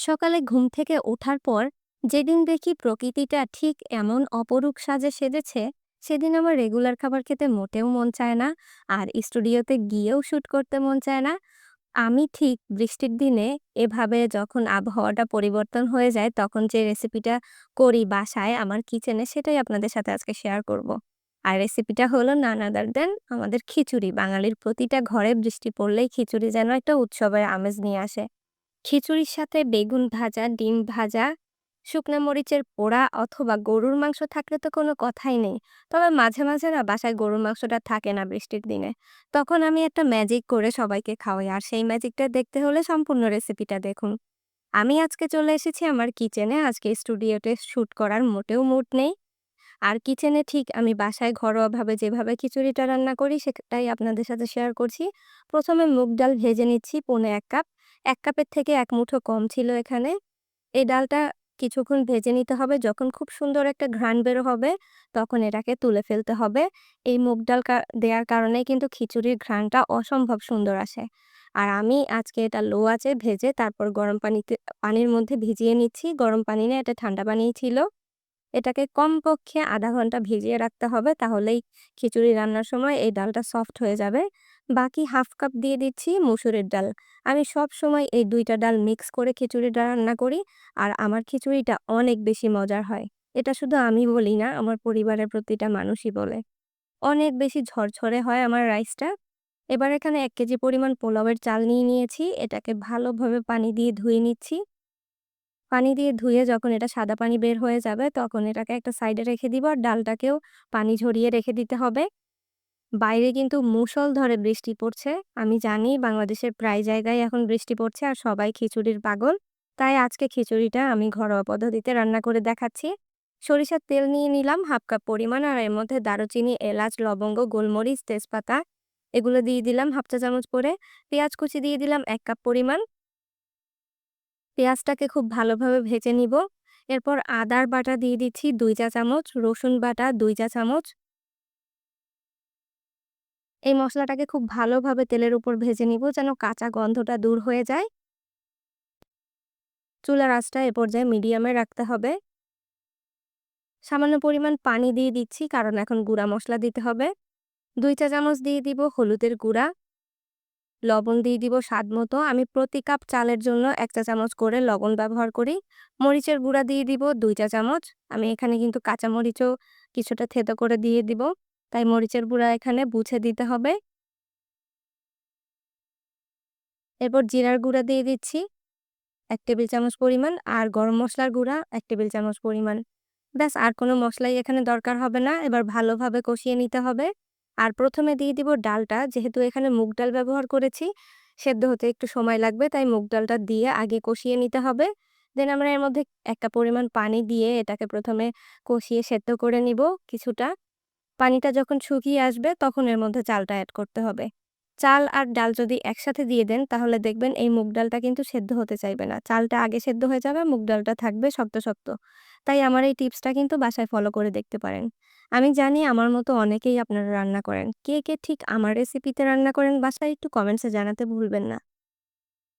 সকালে ঘুম থেকে ওঠার পর যেদিন দেখি প্রকৃতিটা ঠিক এমন অপরূপ সাজে সেজেছে, সেদিন আমার রেগুলার খাবার খেতে মোটেও মন চায় না আর স্টুডিওতে গিয়েও শ্যুট করতে মন চায় না। আমি ঠিক বৃষ্টির দিনে এভাবে যখন আবহাওয়াটা পরিবর্তন হয়ে যায় তখন যে রেসিপিটা করি বাসায় আমার কিচেনে সেটাই আপনাদের সাথে আজকে শেয়ার করব। আর রেসিপিটা হলো নান আদার দেন আমাদের খিচুড়ি। বাঙালির প্রতিটা ঘরে বৃষ্টি পড়লেই খিচুড়ি যেন একটা উৎসবের আমেজ নিয়ে আসে। খিচুড়ির সাথে বেগুন ভাজা, ডিম ভাজা, শুকনা মরিচের পোড়া অথবা গরুর মাংস থাকলে তো কোনো কথাই নেই। তবে মাঝে, মাঝে না বাসায় গরুর মাংসটা থাকে না বৃষ্টির দিনে। তখন আমি একটা ম্যাজিক করে সবাইকে খাওয়াই। আর সেই ম্যাজিকটা দেখতে হলে সম্পূর্ণ রেসিপিটা দেখুন। আমি আজকে চলে এসেছি আমার কিচেনে। আজকে স্টুডিওতে শ্যুট করার মোটেও মুড নেই। আর কিচেনে ঠিক আমি বাসায় ঘরোয়াভাবে যেভাবে খিচুড়িটা রান্না করি সেটাই আপনাদের সাথে শেয়ার করছি। প্রথমে মুগ ডাল ভেজে নিচ্ছি পৌনে এক কাপ। ১ কাপের থেকে এক মুঠো কম ছিল এখানে। এই ডালটা কিছুক্ষণ ভেজে নিতে হবে। যখন খুব সুন্দর একটা ঘ্রাণ বের হবে, তখন এটাকে তুলে ফেলতে হবে। এই মুগ ডাল দেওয়ার কারণে কিন্তু খিচুড়ির ঘ্রাণটা অসম্ভব সুন্দর আসে। আর আমি আজকে এটা লো আছে ভেজে তারপর গরম পানিতে, পানির মধ্যে ভিজিয়ে নিচ্ছি। গরম পানি না, এটা ঠান্ডা পানিই ছিল। এটাকে কমপক্ষে আধা ঘণ্টা ভিজিয়ে রাখতে হবে তাহলেই খিচুড়ি রান্নার সময় এই ডালটা সফট হয়ে যাবে। বাকি হাফ কাপ দিয়ে দিচ্ছি মুসুরের ডাল। আমি সব সময় এই দুইটা ডাল মিক্স করে খিচুড়িটা রান্না করি আর আমার খিচুড়িটা অনেক বেশি মজার হয়। এটা শুধু আমি বলি না, আমার পরিবারের প্রতিটা মানুষই বলে। অনেক বেশি ঝরঝরে হয় আমার রাইসটা। এবার এখানে এক কেজি পরিমাণ পোলাওয়ের চাল নিয়ে নিয়েছি। এটাকে ভালোভাবে পানি দিয়ে ধুয়ে নিচ্ছি। পানি দিয়ে ধুয়ে যখন এটা সাদা পানি বের হয়ে যাবে তখন এটাকে একটা সাইডে রেখে দিব আর ডালটাকেও পানি ঝরিয়ে রেখে দিতে হবে। বাইরে কিন্তু মুসল মুষলধারে বৃষ্টি পড়ছে। আমি জানি বাংলাদেশের প্রায় জায়গায় এখন বৃষ্টি পড়ছে আর সবাই খিচুড়ির পাগল। তাই আজকে খিচুড়িটা আমি ঘরোয়া পদ্ধতিতে রান্না করে দেখাচ্ছি। সরিষার তেল নিয়ে নিলাম হাফ কাপ পরিমাণ আর এর মধ্যে দারুচিনি, এলাচ, লবঙ্গ, গোলমরিচ, তেজপাতা এগুলো দিয়ে দিলাম হাফ চা চামচ করে। পেঁয়াজ কুচি দিয়ে দিলাম এক কাপ পরিমাণ। পেঁয়াজটাকে খুব ভালোভাবে ভেজে নিব। এরপর আদার বাটা দিয়ে দিচ্ছি দুই চা চামচ, রসুন বাটা দুই চা চামচ। এই মশলাটাকে খুব ভালোভাবে তেলের উপর ভেজে নিব যেন কাঁচা গন্ধটা দূর হয়ে যায়। চুলার আঁচটা এ পর্যায়ে মিডিয়ামে রাখতে হবে। সামান্য পরিমাণ পানি দিয়ে দিচ্ছি কারণ এখন গুঁড়া মশলা দিতে হবে। দুই চা চামচ দিয়ে দিব হলুদের গুঁড়া। লবণ দিয়ে দিব স্বাদ মতো। আমি প্রতি কাপ চালের জন্য ১ চা চামচ করে লবণ ব্যবহার করি। মরিচের গুঁড়া দিয়ে দিব ২ চা চামচ। আমি এখানে কিন্তু কাঁচা মরিচও কিছুটা থেতো করে দিয়ে দিব। তাই মরিচের গুঁড়া এখানে বুঝে দিতে হবে। এরপর জিরার গুঁড়া দিয়ে দিচ্ছি এক টেবিল চামচ পরিমাণ আর গরম মশলার গুঁড়া এক টেবিল চামচ পরিমাণ। ব্যাস, আর কোনো মশলাই এখানে দরকার হবে না। এবার ভালোভাবে কষিয়ে নিতে হবে। আর প্রথমে দিয়ে দিব ডালটা। যেহেতু এখানে মুগ ডাল ব্যবহার করেছি, সেদ্ধ হতে একটু সময় লাগবে, তাই মুগ ডালটা দিয়ে আগে কষিয়ে নিতে হবে। দেন আমরা এর মধ্যে একটা পরিমাণ পানি দিয়ে এটাকে প্রথমে কষিয়ে সেদ্ধ করে নিব কিছুটা। পানিটা যখন শুকিয়ে আসবে, তখন এর মধ্যে চালটা অ্যাড করতে হবে। চাল আর ডাল যদি একসাথে দিয়ে দেন, তাহলে দেখবেন এই মুগ ডালটা কিন্তু সেদ্ধ হতে চাইবে না। চালটা আগে সেদ্ধ হয়ে যাবে, মুগ ডালটা থাকবে শক্ত শক্ত। তাই আমার এই টিপসটা কিন্তু বাসায় ফলো করে দেখতে পারেন। আমি জানি আমার মতো অনেকেই আপনারা রান্না করেন। কে কে ঠিক আমার রেসিপিতে রান্না করেন বাসায় একটু কমেন্টসে জানাতে ভুলবেন না।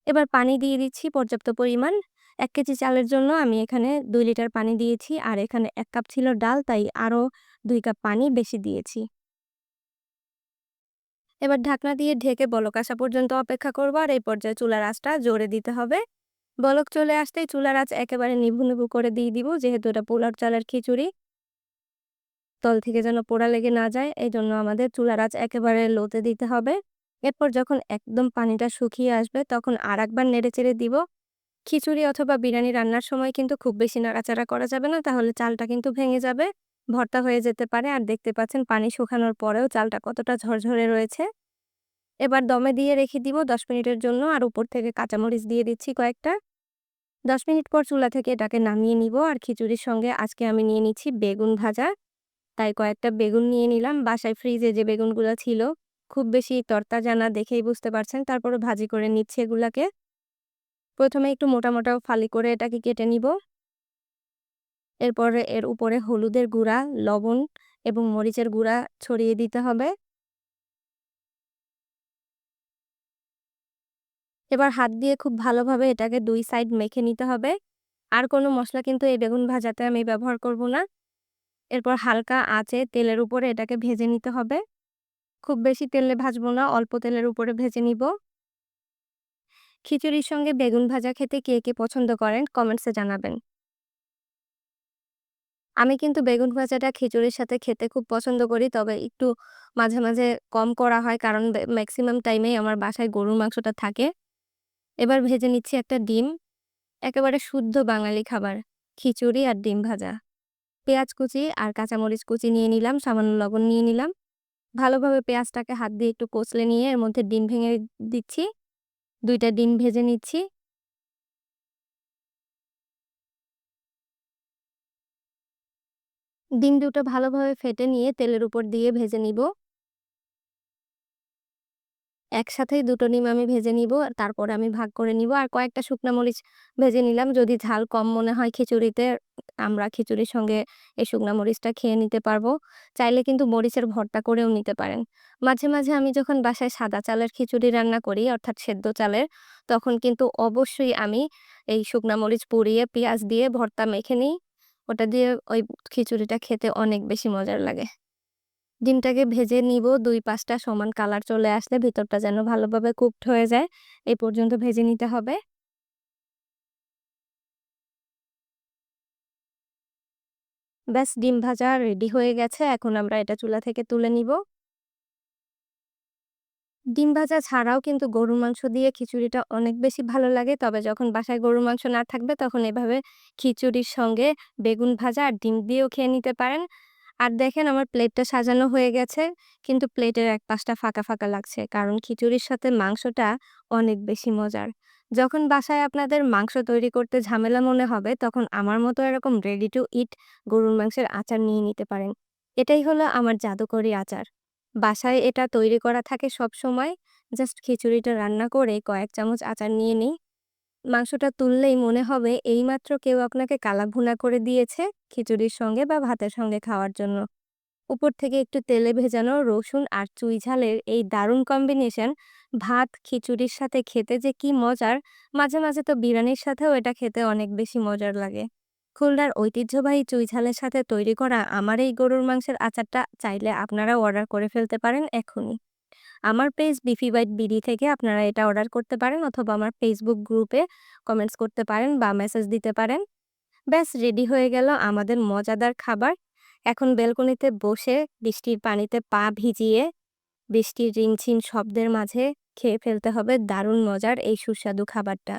এবার পানি দিয়ে দিচ্ছি পর্যাপ্ত পরিমাণ। এক কেজি চালের জন্য আমি এখানে দুই লিটার পানি দিয়েছি, আর এখানে এক কাপ ছিল ডাল, তাই আরও দুই কাপ পানি বেশি দিয়েছি। এবার ঢাকনা দিয়ে ঢেকে বলক আসা পর্যন্ত অপেক্ষা করব আর এই পর্যায়ে চুলার আঁচটা জোরে দিতে হবে। বলক চলে আসতেই চুলার আঁচ একেবারে নিভু নিভু করে দিয়ে দিব, যেহেতু এটা পোলার চালের খিচুড়ি। তল থেকে যেন পোড়া লেগে না যায় এই জন্য আমাদের চুলার আঁচ একেবারে লোতে দিতে হবে। এরপর যখন একদম পানিটা শুকিয়ে আসবে, তখন আর একবার নেড়ে চেড়ে দিব। খিচুড়ি অথবা বিরিয়ানি রান্নার সময় কিন্তু খুব বেশি নাড়াচাড়া করা যাবে না, তাহলে চালটা কিন্তু ভেঙে যাবে। ভর্তা হয়ে যেতে পারে। আর দেখতে পাচ্ছেন পানি শুকানোর পরেও চালটা কতটা ঝরঝরে রয়েছে। এবার দমে দিয়ে রেখে দিব দশ মিনিটের জন্য। আর উপর থেকে কাঁচামরিচ দিয়ে দিচ্ছি কয়েকটা। দশ মিনিট পর চুলা থেকে এটাকে নামিয়ে নিব। আর খিচুড়ির সঙ্গে আজকে আমি নিয়ে নিচ্ছি বেগুন ভাজা। তাই কয়েকটা বেগুন নিয়ে নিলাম। বাসায় ফ্রিজে যে বেগুনগুলো ছিল, খুব বেশি তরতাজা না দেখেই বুঝতে পারছেন। তারপরে ভাজি করে নিচ্ছে এগুলাকে। প্রথমে একটু মোটা মোটা ফালি করে এটাকে কেটে নিব। এরপরে এর উপরে হলুদের গুঁড়া লবণ এবং মরিচের গুঁড়া ছড়িয়ে দিতে হবে এবার হাত দিয়ে খুব ভালোভাবে এটাকে দুই সাইড মেখে নিতে হবে। আর কোনো মশলা কিন্তু এই বেগুন ভাজাতে আমি ব্যবহার করব না। এরপর হালকা আঁচে তেলের উপরে এটাকে ভেজে নিতে হবে। খুব বেশি তেলে ভাজবো না, অল্প তেলের উপরে ভেজে নিব। খিচুড়ির সঙ্গে বেগুন ভাজা খেতে কে, কে পছন্দ করেন কমেন্টসে জানাবেন। আমি কিন্তু বেগুন ভাজাটা খিচুড়ির সাথে খেতে খুব পছন্দ করি। তবে একটু মাঝে, মাঝে কম করা হয় কারণ ম্যাক্সিমাম টাইমেই আমার বাসায় গরুর মাংসটা থাকে। এবার ভেজে নিচ্ছি একটা ডিম। একেবারে শুদ্ধ বাঙালি খাবার। খিচুড়ি আর ডিম ভাজা। পেঁয়াজ কুচি আর কাঁচামরিচ কুচি নিয়ে নিলাম, সামান্য লবণ নিয়ে নিলাম। ভালোভাবে পেঁয়াজটাকে হাত দিয়ে একটু কচলে নিয়ে এর মধ্যে ডিম ভেঙে দিচ্ছি। দুইটা ডিম ভেজে নিচ্ছি। ডিম দুটো ভালোভাবে ফেটে নিয়ে তেলের উপর দিয়ে ভেজে নিব। একসাথেই দুটো ডিম আমি ভেজে নিব। তারপরে আমি ভাগ করে নিব। আর কয়েকটা শুকনা মরিচ ভেজে নিলাম। যদি ঝাল কম মনে হয় খিচুড়িতে, আমরা খিচুড়ির সঙ্গে এই শুকনা মরিচটা খেয়ে নিতে পারব। চাইলে কিন্তু মরিচের ভর্তা করেও নিতে পারেন। মাঝে, মাঝে আমি যখন বাসায় সাদা চালের খিচুড়ি রান্না করি অর্থাৎ সেদ্ধ চালের, তখন কিন্তু অবশ্যই আমি এই শুকনা মরিচ পুড়িয়ে পেঁয়াজ দিয়ে ভর্তা মেখে নিই। ওটা দিয়ে ওই খিচুড়িটা খেতে অনেক বেশি মজার লাগে। ডিমটাকে ভেজে নিব, দুই পাঁচটা সমান কালার চলে আসলে ভিতরটা যেন ভালোভাবে কুকড হয়ে যায়। এই পর্যন্ত ভেজে নিতে হবে। ব্যাস, ডিম ভাজা রেডি হয়ে গেছে। এখন আমরা এটা চুলা থেকে তুলে নিব। ডিম ভাজা ছাড়াও কিন্তু গরুর মাংস দিয়ে খিচুড়িটা অনেক বেশি ভালো লাগে। তবে যখন বাসায় গরুর মাংস না থাকবে তখন এভাবে খিচুড়ির সঙ্গে বেগুন ভাজা আর ডিম দিয়েও খেয়ে নিতে পারেন। আর দেখেন আমার প্লেটটা সাজানো হয়ে গেছে। কিন্তু প্লেটের এক পাশটা ফাঁকা, ফাঁকা লাগছে। কারণ খিচুড়ির সাথে মাংসটা অনেক বেশি মজার। যখন বাসায় আপনাদের মাংস তৈরি করতে ঝামেলা মনে হবে তখন আমার মতো এরকম রেডি টু ইট গরুর মাংসের আচার নিয়ে নিতে পারেন। এটাই হলো আমার জাদুকরি আচার। বাসায় এটা তৈরি করা থাকে সব সময় জাস্ট খিচুড়িটা রান্না করে কয়েক চামচ আচার নিয়ে নিই। মাংসটা তুললেই মনে হবে এইমাত্র কেউ আপনাকে কালাভুনা করে দিয়েছে খিচুড়ির সঙ্গে বা ভাতের সঙ্গে খাওয়ার জন্য। উপর থেকে একটু তেলে ভেজানো রসুন আর চুই ঝালের এই দারুণ কম্বিনেশন ভাত, খিচুড়ির সাথে খেতে যে কি মজার, মাঝে, মাঝে তো বিরিয়ানির সাথেও এটা খেতে অনেক বেশি মজার লাগে। খুলনার ঐতিহ্যবাহী চুই ঝালের সাথে তৈরি করা আমার এই গরুর মাংসের আচারটা চাইলে আপনারাও অর্ডার করে ফেলতে পারেন এখনই। আমার পেজ বিফি বাইট বিডি থেকে আপনারা এটা অর্ডার করতে পারেন অথবা আমার ফেসবুক গ্রুপে কমেন্টস করতে পারেন বা মেসেজ দিতে পারেন। ব্যাস, রেডি হয়ে গেল আমাদের মজাদার খাবার। এখন বেলকনিতে বসে বৃষ্টির পানিতে পা ভিজিয়ে বৃষ্টির রিমঝিম শব্দের মাঝে খেয়ে ফেলতে হবে দারুণ মজার এই সুস্বাদু খাবারটা।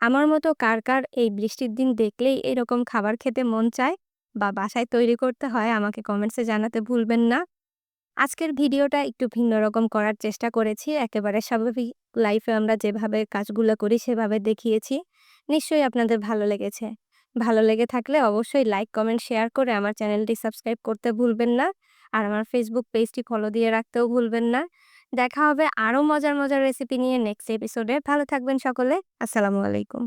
আমার মতো কার, কার এই বৃষ্টির দিন দেখলেই এরকম খাবার খেতে মন চায় বা বাসায় তৈরি করতে হয় আমাকে কমেন্টসে জানাতে ভুলবেন না। আজকের ভিডিওটা একটু ভিন্ন রকম করার চেষ্টা করেছি। একেবারে স্বাভাবিক লাইফে আমরা যেভাবে কাজগুলো করি সেভাবে দেখিয়েছি। নিশ্চয়ই আপনাদের ভালো লেগেছে। ভালো লেগে থাকলে অবশ্যই লাইক, কমেন্ট, শেয়ার করে আমার চ্যানেলটি সাবস্ক্রাইব করতে ভুলবেন না। আর আমার ফেসবুক পেজটি ফলো দিয়ে রাখতেও ভুলবেন না। দেখা হবে আরও মজার, মজার রেসিপি নিয়ে নেক্সট এপিসোডে। ভালো থাকবেন সকলে। আসসালামু আলাইকুম।